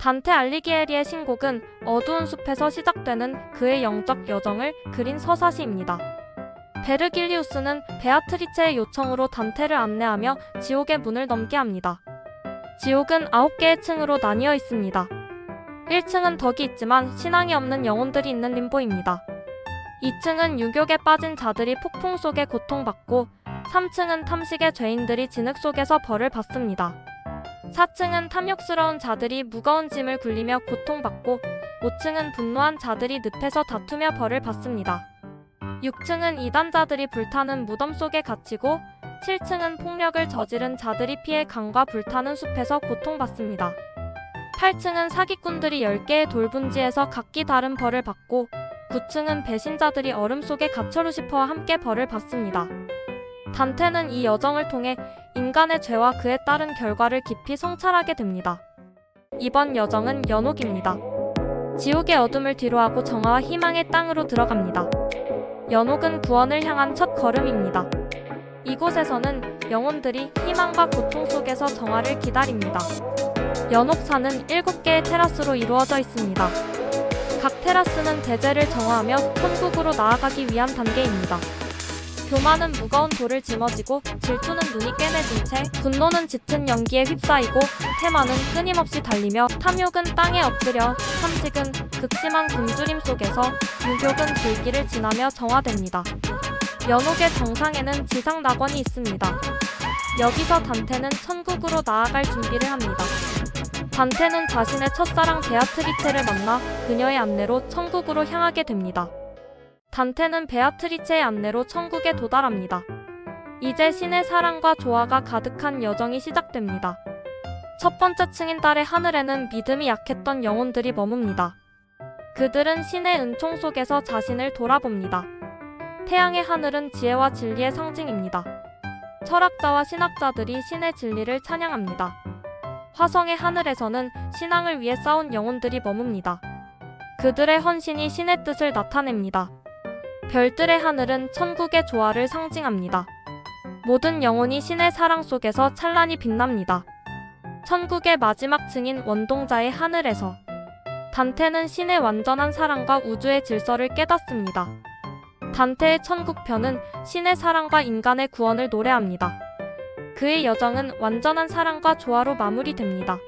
단테 알리기에리의 신곡은 어두운 숲에서 시작되는 그의 영적 여정을 그린 서사시입니다. 베르길리우스는 베아트리체의 요청으로 단테를 안내하며 지옥의 문을 넘게 합니다. 지옥은 9개의 층으로 나뉘어 있습니다. 1층은 덕이 있지만 신앙이 없는 영혼들이 있는 림보입니다. 2층은 유격에 빠진 자들이 폭풍 속에 고통받고 3층은 탐식의 죄인들이 진흙 속에서 벌을 받습니다. 4층은 탐욕스러운 자들이 무거운 짐을 굴리며 고통받고 5층은 분노한 자들이 늪에서 다투며 벌을 받습니다. 6층은 이단자들이 불타는 무덤 속에 갇히고 7층은 폭력을 저지른 자들이 피해 강과 불타는 숲에서 고통받습니다. 8층은 사기꾼들이 10개의 돌분지에서 각기 다른 벌을 받고 9층은 배신자들이 얼음 속에 갇혀 루시퍼와 함께 벌을 받습니다. 단테는 이 여정을 통해 인간의 죄와 그에 따른 결과를 깊이 성찰하게 됩니다. 이번 여정은 연옥입니다. 지옥의 어둠을 뒤로하고 정화와 희망의 땅으로 들어갑니다. 연옥은 구원을 향한 첫 걸음입니다. 이곳에서는 영혼들이 희망과 고통 속에서 정화를 기다립니다. 연옥산은 7개의 테라스로 이루어져 있습니다. 각 테라스는 대제를 정화하며 천국으로 나아가기 위한 단계입니다. 교만은 무거운 돌을 짊어지고 질투는 눈이 깨매진 채 분노는 짙은 연기에 휩싸이고 태만은 끊임없이 달리며 탐욕은 땅에 엎드려 탐식은 극심한 굶주림 속에서 유욕은 불길을 지나며 정화됩니다. 연옥의 정상에는 지상 낙원이 있습니다. 여기서 단테는 천국으로 나아갈 준비를 합니다. 단테는 자신의 첫사랑 베아트리체를 만나 그녀의 안내로 천국으로 향하게 됩니다. 단테는 베아트리체의 안내로 천국에 도달합니다. 이제 신의 사랑과 조화가 가득한 여정이 시작됩니다. 첫 번째 층인 달의 하늘에는 믿음이 약했던 영혼들이 머뭅니다. 그들은 신의 은총 속에서 자신을 돌아봅니다. 태양의 하늘은 지혜와 진리의 상징입니다. 철학자와 신학자들이 신의 진리를 찬양합니다. 화성의 하늘에서는 신앙을 위해 싸운 영혼들이 머뭅니다. 그들의 헌신이 신의 뜻을 나타냅니다. 별들의 하늘은 천국의 조화를 상징합니다. 모든 영혼이 신의 사랑 속에서 찬란히 빛납니다. 천국의 마지막 층인 원동자의 하늘에서 단테는 신의 완전한 사랑과 우주의 질서를 깨닫습니다. 단테의 천국편은 신의 사랑과 인간의 구원을 노래합니다. 그의 여정은 완전한 사랑과 조화로 마무리됩니다.